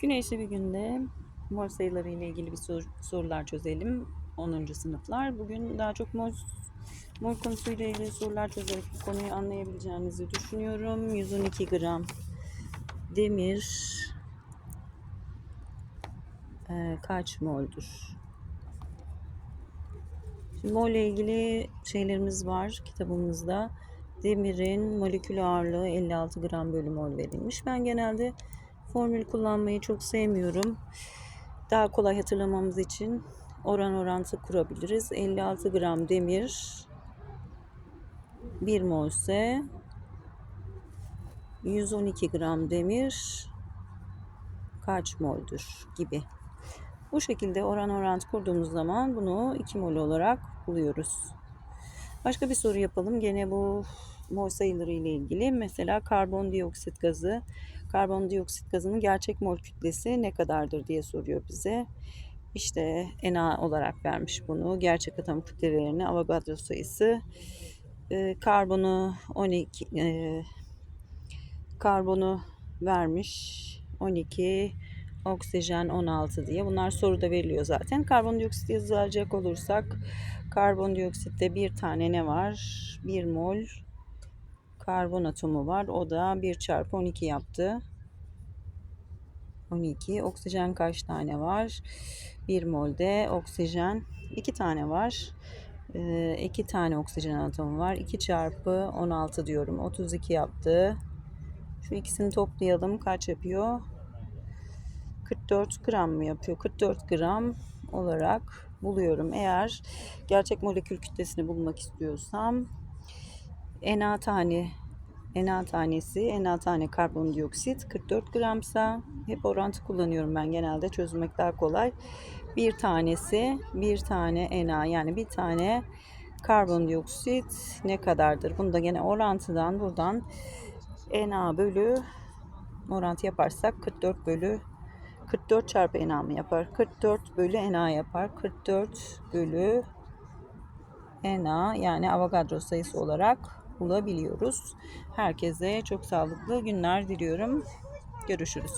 Güneşli bir günde mol sayıları ile ilgili bir sor- sorular çözelim. 10. sınıflar. Bugün daha çok mol, mol konusuyla ilgili sorular çözerek bu konuyu anlayabileceğinizi düşünüyorum. 112 gram demir e, kaç moldür? Şimdi mol ile ilgili şeylerimiz var kitabımızda. Demirin molekül ağırlığı 56 gram bölü mol verilmiş. Ben genelde formül kullanmayı çok sevmiyorum. Daha kolay hatırlamamız için oran orantı kurabiliriz. 56 gram demir 1 mol ise 112 gram demir kaç moldür gibi. Bu şekilde oran orantı kurduğumuz zaman bunu 2 mol olarak buluyoruz. Başka bir soru yapalım. Gene bu mol sayıları ile ilgili. Mesela karbondioksit gazı. Karbondioksit gazının gerçek mol kütlesi ne kadardır diye soruyor bize. İşte Na olarak vermiş bunu. Gerçek atom kütlelerine Avogadro sayısı. Ee, karbonu 12 e, karbonu vermiş 12 oksijen 16 diye. Bunlar soruda veriliyor zaten. Karbondioksit yazacak olursak karbondioksitte bir tane ne var? 1 mol karbon atomu var. O da 1 çarpı 12 yaptı. 12. Oksijen kaç tane var? 1 molde oksijen 2 tane var. 2 tane oksijen atomu var. 2 çarpı 16 diyorum. 32 yaptı. Şu ikisini toplayalım. Kaç yapıyor? 44 gram mı yapıyor? 44 gram olarak buluyorum. Eğer gerçek molekül kütlesini bulmak istiyorsam Na tane Na tanesi, Na tane karbondioksit 44 gramsa hep orantı kullanıyorum ben genelde çözmek daha kolay. Bir tanesi bir tane Na yani bir tane karbondioksit ne kadardır? Bunu da gene orantıdan buradan Na bölü orantı yaparsak 44 bölü 44 çarpı Na mı yapar? 44 bölü Na yapar. 44 bölü Na yani Avogadro sayısı olarak bulabiliyoruz. Herkese çok sağlıklı günler diliyorum. Görüşürüz.